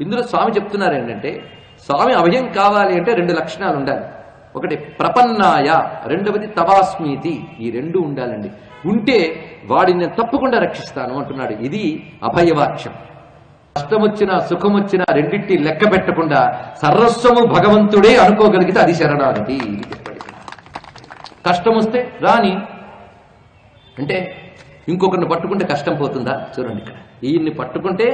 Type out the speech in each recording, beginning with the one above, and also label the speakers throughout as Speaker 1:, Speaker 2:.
Speaker 1: ఇందులో స్వామి చెప్తున్నారు ఏంటంటే స్వామి అభయం కావాలి అంటే రెండు లక్షణాలు ఉండాలి. ఒకటి ప్రపన్నాయ రెండవది తవాస్మీతి ఈ రెండు ఉండాలండి. ఉంటే వాడిని నేను తప్పకుండా రక్షిస్తాను అంటున్నాడు. ఇది అభయవాక్యం. కష్టం వచ్చినా సుఖం వచ్చినా రెండింటి లెక్క పెట్టకుండా సర్వస్వము భగవంతుడే అనుకోగలిగితే అది శరణాగతి ఇది కష్టం వస్తే రాని అంటే ఇంకొకరిని పట్టుకుంటే కష్టం పోతుందా? చూడండి ఇక్కడ. ఈయన్ని పట్టుకుంటే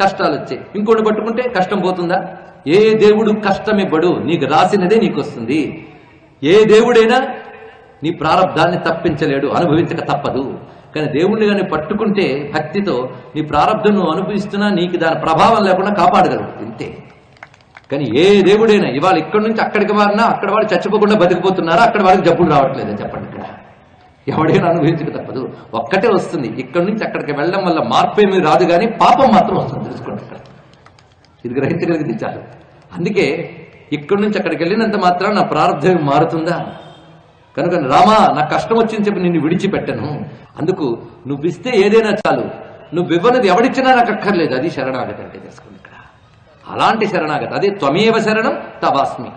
Speaker 1: కష్టాలు వచ్చాయి ఇంకొకరిని పట్టుకుంటే కష్టం పోతుందా? ఏ దేవుడు కష్టం ఇవ్వడు నీకు రాసినదే నీకు వస్తుంది ఏ దేవుడైనా నీ ప్రారంధాన్ని తప్పించలేడు అనుభవించక తప్పదు. కానీ దేవుణ్ణి కానీ పట్టుకుంటే భక్తితో నీ ప్రారంధం నువ్వు అనుభవిస్తున్నా నీకు దాని ప్రభావం లేకుండా కాపాడగలడు ఇంతే. కానీ ఏ దేవుడైనా ఇవాళ ఇక్కడి నుంచి అక్కడికి మారినా అక్కడ వాళ్ళు చచ్చిపోకుండా బతికిపోతున్నారా? అక్కడ వాళ్ళకి జబ్బులు రావట్లేదు చెప్పండి ఇక్కడ. ఎవడైనా అనుభవించక తప్పదు. ఒక్కటే వస్తుంది. ఇక్కడి నుంచి అక్కడికి వెళ్ళడం వల్ల మార్పు ఏమీ రాదు కానీ పాపం మాత్రం వస్తుంది. తెలుసుకోండి అక్కడ. ఇది గ్రహించగలిగింది చాలు అందుకే ఇక్కడి నుంచి అక్కడికి వెళ్ళినంత మాత్రం నా ప్రారంభం మారుతుందా? కనుక రామా నాకు కష్టం వచ్చింది చెప్పి నిన్ను విడిచిపెట్టను. అందుకు నువ్వు ఇస్తే ఏదైనా చాలు. నువ్వు ఇవ్వనది ఎవడిచ్చినా నాకు అక్కర్లేదు. అది శరణాగతి అంటే తెలుసుకోండి ఇక్కడ. అలాంటి శరణాగతి. అదే త్వమేవ శరణం తవాస్మి.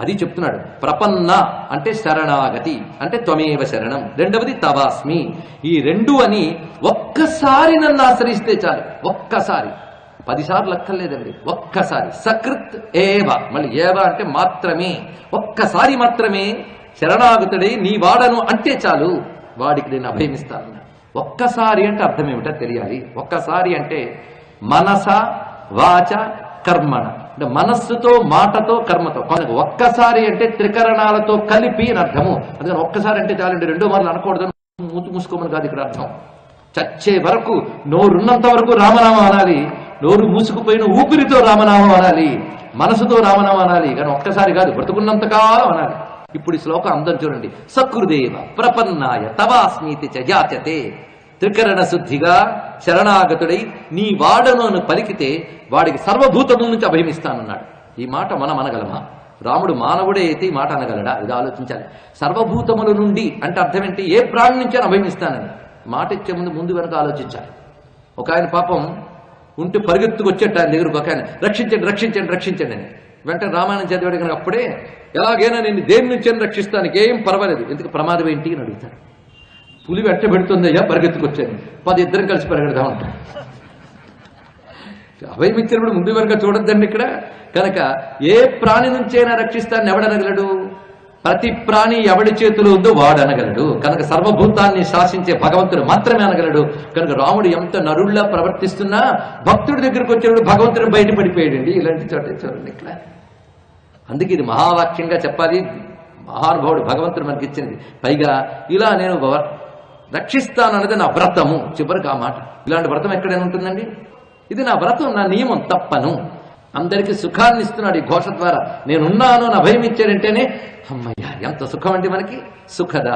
Speaker 1: అది చెప్తున్నాడు. ప్రపన్న అంటే శరణాగతి అంటే త్వమేవ శరణం. రెండవది తవాస్మి. ఈ రెండు అని ఒక్కసారి నన్ను ఆశ్రయిస్తే చాలు. ఒక్కసారి. పదిసార్లు అక్కర్లేదండి. ఒక్కసారి. సకృత్ ఏవ. మళ్ళీ ఏవ అంటే మాత్రమే. ఒక్కసారి మాత్రమే శరణాగతుడై నీ వాడను అంటే చాలు. వాడికి నేను అభయమిస్తాను. ఒక్కసారి అంటే అర్థం ఏమిటో తెలియాలి. ఒక్కసారి అంటే మనస వాచ కర్మణ. అంటే మనస్సుతో మాటతో కర్మతో. మనకు ఒక్కసారి అంటే త్రికరణాలతో కలిపి అని అర్థము. అందుకని ఒక్కసారి అంటే చాలండి రెండో మార్లు అనకూడదు మూతు మూసుకోమని కాదు ఇక్కడ అర్థం. చచ్చే వరకు నోరున్నంత వరకు రామనామం అనాలి. నోరు మూసుకుపోయిన ఊపిరితో రామనామం అనాలి. మనసుతో రామనామం అనాలి. కానీ ఒక్కసారి కాదు బ్రతుకున్నంత కాలం అనాలి. ఇప్పుడు ఈ శ్లోకం అందరం చూడండి. సకృదేవ ప్రపన్నాయ తవాస్మీతి చ జాత్యతే. త్రికరణ శుద్ధిగా శరణాగతుడై నీ వాడను అని పలికితే వాడికి సర్వభూతముల నుంచి అభయమిస్తానన్నాడు ఈ మాట మనం అనగలమా? రాముడు మానవుడే అయితే ఈ మాట అనగలడా? ఇది ఆలోచించాలి. సర్వభూతముల నుండి అంటే అర్థం ఏంటి ఏ ప్రాణి నుంచి అని అభయమిస్తానని మాట ఇచ్చే ముందు ముందు వెనక ఆలోచించాలి. ఒక ఆయన పాపం ఉంటే పరిగెత్తుకు వచ్చేట ఆయన దగ్గరకు ఒక ఆయన రక్షించండి రక్షించండి రక్షించండి అని. వెంటనే రామాయణం చదివాడు కనుక అప్పుడే ఎలాగైనా నేను దేని నుంచి రక్షిస్తానికి ఏం పర్వాలేదు. ఎందుకు ప్రమాదం ఏంటి? అని అడుగుతాడు. పులి వెంట పెడుతుందయ్యా పరిగెత్తుకొచ్చాను పది ఇద్దరం కలిసి పరిగెడదాం అంటాడు. అభయం ముందు వెనుక చూడొద్దండి ఇక్కడ. కనుక ఏ ప్రాణి నుంచైనా రక్షిస్తాన్ని ఎవడనగలడు? ప్రతి ప్రాణి ఎవడి చేతిలో ఉందో వాడు అనగలడు కనుక సర్వభూతాన్ని శాసించే భగవంతుడు మాత్రమే అనగలడు. కనుక రాముడు ఎంత నరుల్లా ప్రవర్తిస్తున్నా భక్తుడి దగ్గరికి వచ్చినప్పుడు భగవంతుడు బయటపడిపోయాడండి. ఇలాంటి చోట చూడండి ఇక్కడ. అందుకే ఇది మహావాక్యంగా చెప్పాలి. మహానుభావుడు భగవంతుడు మనకి ఇచ్చినది పైగా ఇలా నేను రక్షిస్తానన్నది నా వ్రతము. చివరికి ఆ మాట. ఇలాంటి వ్రతం ఎక్కడైనా ఉంటుందండి? ఇది నా వ్రతం నా నియమం తప్పను. అందరికీ సుఖాన్ని ఇస్తున్నాడు ఈ ఘోష ద్వారా. నేనున్నాను నా భయం ఇచ్చాడంటేనే అమ్మయ్యా ఎంత సుఖం అండి మనకి? సుఖద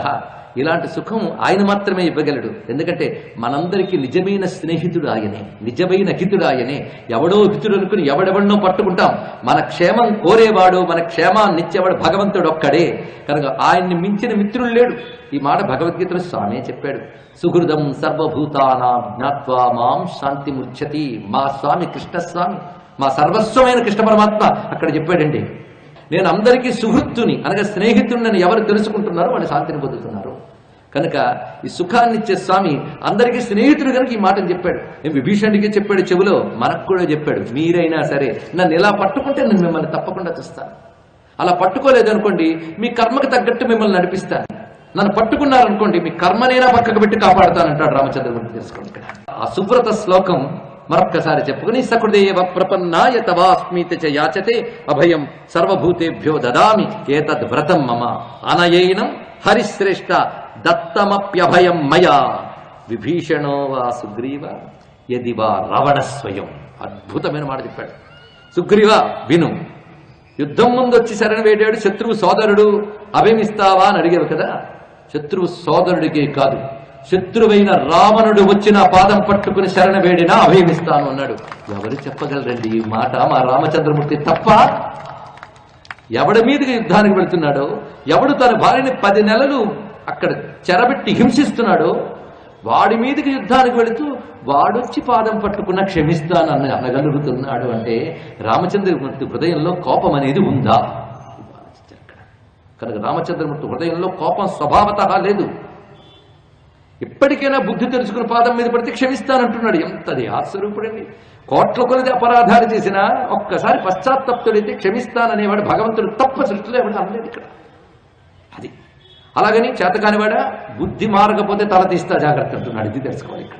Speaker 1: ఇలాంటి సుఖం ఆయన మాత్రమే ఇవ్వగలడు. ఎందుకంటే మనందరికీ నిజమైన స్నేహితుడు ఆయనే నిజమైన హితుడు ఆయనే. ఎవడో హితుడు అనుకుని ఎవడెవడనో పట్టుకుంటాం. మన క్షేమం కోరేవాడు మన క్షేమాన్ని ఇచ్చేవాడు భగవంతుడు ఒక్కడే. కనుక ఆయన్ని మించిన మిత్రుడు లేడు. ఈ మాట భగవద్గీతలో స్వామే చెప్పాడు. సుహృదం సర్వభూతానా జ్ఞాత్వా మాం శాంతి ముచ్చతి మా స్వామి కృష్ణస్వామి. మా సర్వస్వమైన కృష్ణ పరమాత్మ అక్కడ చెప్పాడండి. నేను అందరికీ సుహృత్తుని అనగా స్నేహితుడిని ఎవరు తెలుసుకుంటున్నారో వాళ్ళు శాంతిని పొందుతున్నారు. కనుక ఈ సుఖాన్ని ఇచ్చే స్వామి అందరికీ స్నేహితుడు కనుక ఈ మాటను చెప్పాడు. విభీషణుడికి చెప్పాడు చెవిలో మనకు కూడా చెప్పాడు మీరైనా సరే నన్ను ఇలా పట్టుకుంటే నేను మిమ్మల్ని తప్పకుండా చూస్తాను. అలా పట్టుకోలేదు అనుకోండి మీ కర్మకు తగ్గట్టు మిమ్మల్ని నడిపిస్తాను. నన్ను పట్టుకున్నారనుకోండి మీ కర్మనైనా పక్కకు పెట్టి కాపాడుతానంటాడు రామచంద్రమూర్తి తెలుసుకోండి ఆ సుబ్రత శ్లోకం మరొక్కసారి చెప్పుకుని సకృదేవ ప్రపన్నాయ తవాస్మీతి చ యాచతే అభయం సర్వభూతేభ్యో దదామి ఏతద్ వ్రతం మమ అనయైనం హరిశ్రేష్ఠ దత్తమప్యభయం మయా. విభీషణో వా సుగ్రీవ యది వా రవణ స్వయం. అద్భుతమైన మాట చెప్పాడు. సుగ్రీవ విను. యుద్ధం ముందు వచ్చి శరణ వేడాడు శత్రువు సోదరుడు అభయమిస్తావా అని అడిగావు కదా? శత్రువు సోదరుడికే కాదు. శత్రువైన రావణుడు వచ్చిన పాదం పట్టుకుని శరణ వేడినా అభయమిస్తాను అన్నాడు. ఎవరు చెప్పగలరండి? ఈ మాట మా రామచంద్రమూర్తి తప్ప ఎవడి మీదుగా యుద్ధానికి వెళ్తున్నాడో? ఎవడు తన భార్యని పది నెలలు అక్కడ చెరబెట్టి హింసిస్తున్నాడో వాడి మీదకి యుద్ధానికి వెళుతూ వాడొచ్చి పాదం పట్టుకున్న క్షమిస్తానని అనగలుగుతున్నాడు అంటే రామచంద్రమూర్తి హృదయంలో కోపం అనేది ఉందా? కనుక రామచంద్రమూర్తి హృదయంలో కోపం స్వభావత లేదు. ఇప్పటికైనా బుద్ధి తెలుసుకుని పాదం మీద పడితే క్షమిస్తానంటున్నాడు. ఎంతది ఆస్వరూపుడండి కోట్ల కొలది అపరాధాలు చేసినా ఒక్కసారి పశ్చాత్తప్తుడైతే క్షమిస్తాననేవాడు భగవంతుడు తప్ప సృష్టిలో ఎవడు అనలేదు ఇక్కడ. అలాగని చేతకానివాడ? బుద్ధి మారకపోతే తల తీస్తా జాగ్రత్త అంటున్నాడు. ఇది తెలుసుకోవాలి ఇక్కడ.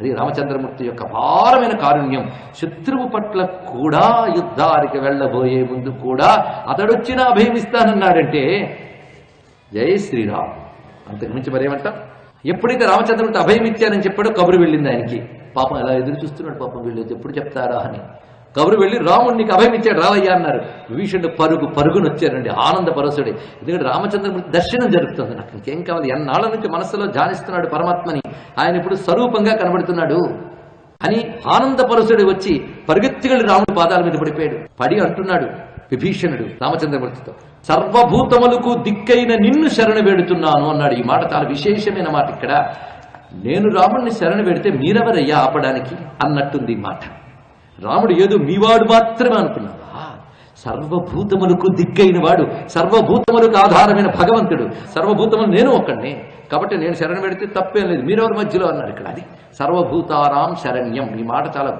Speaker 1: అది రామచంద్రమూర్తి యొక్క భారమైన కారుణ్యం. శత్రువు పట్ల కూడా యుద్ధానికి వెళ్ళబోయే ముందు కూడా అతడొచ్చినా అభయమిస్తానన్నాడంటే జై శ్రీరామ్. అంతకు మించి మరేమంటాం? ఎప్పుడైతే రామచంద్రమూర్తి అభయం ఇచ్చానని చెప్పాడో కబురు వెళ్ళింది ఆయనకి. పాపం ఎలా ఎదురు చూస్తున్నాడు పాపం వీళ్ళు. ఎప్పుడు చెప్తారా అని. కబురు వెళ్ళి రాముడు నీకు అభయం ఇచ్చాడు రావయ్యా అన్నారు. విభీషణుడు పరుగు పరుగును వచ్చారండి ఆనంద పరసుడి. ఎందుకంటే రామచంద్రమూర్తి దర్శనం జరుగుతుంది. నాకు ఇంకేం కావాలి? ఎన్నాళ్ళ నుంచి మనసులో ధ్యానిస్తున్నాడు పరమాత్మని. ఆయన ఇప్పుడు స్వరూపంగా కనబడుతున్నాడు. అని ఆనందపరుసుడు వచ్చి పరిగెత్తిగలి రాముడి పాదాల మీద పడిపోయాడు. పడి అంటున్నాడు విభీషణుడు రామచంద్రమూర్తితో సర్వభూతములకు దిక్కైన నిన్ను శరణు వేడుతున్నాను అన్నాడు. ఈ మాట చాలా విశేషమైన మాట ఇక్కడ. నేను రాముడిని శరణు పెడితే మీరెవరయ్యా ఆపడానికి? అన్నట్టుంది ఈ మాట. రాముడు ఏదో మీవాడు మాత్రమే అనుకున్నావా? సర్వభూతములకు దిక్కైన వాడు సర్వభూతములకు ఆధారమైన భగవంతుడు సర్వభూతములు నేను ఒక్కడిని. కాబట్టి నేను శరణు పెడితే తప్పేం లేదు. మీరెవరి మధ్యలో అన్నారు ఇక్కడ? అది సర్వభూతారాం శరణ్యం. ఈ మాట చాలా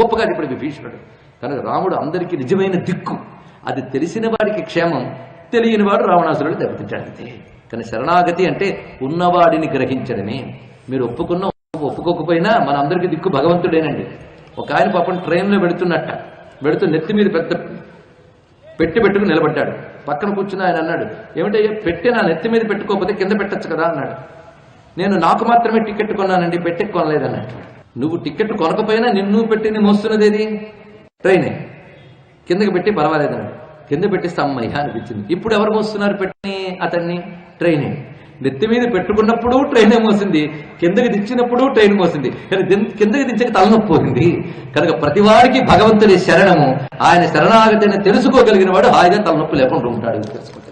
Speaker 1: గొప్పగా ఇప్పుడు విభీషణుడు. కనుక రాముడు అందరికీ నిజమైన దిక్కు. అది తెలిసిన వాడికి క్షేమం తెలియని వాడు రావణాసురుడు దెబ్బతింటాడు కానీ శరణాగతి అంటే ఉన్నవాడిని గ్రహించడమే. మీరు ఒప్పుకున్న ఒప్పుకోకపోయినా మన అందరికీ దిక్కు భగవంతుడేనండి. ఒక ఆయన పాపం ట్రైన్లో పెడుతున్నట్ట పెడుతూ నెత్తి మీద పెద్ద పెట్టి పెట్టుకుని నిలబడ్డాడు. పక్కన కూర్చుని ఆయన అన్నాడు ఏమంటే పెట్టి నా నెత్తి మీద పెట్టుకోకపోతే కింద పెట్టచ్చు కదా అన్నాడు. నేను నాకు మాత్రమే టికెట్ కొన్నానండి పెట్టి కొనలేదన్నట్టు నువ్వు టికెట్ కొనకపోయినా నిన్ను పెట్టింది మోస్తున్నది ఏది ట్రైనే. కిందకి పెట్టి పర్వాలేదన్నాడు. కింద పెట్టిస్తే అమ్మయ్య అనిపించింది. ఇప్పుడు ఎవరు మోస్తున్నారు పెట్టి అతన్ని? ట్రైనే. నెత్తి మీద పెట్టుకున్నప్పుడు ట్రైన్ మోసింది కిందకి దించినప్పుడు ట్రైన్ మోసింది కానీ కిందకి దించక తలనొప్పి కనుక ప్రతి వారికి భగవంతుడి శరణము ఆయన శరణాగతి తెలుసుకోగలిగిన వాడు హాయిగా తలనొప్పి లేకుండా ఉంటాడు తెలుసుకుంటాడు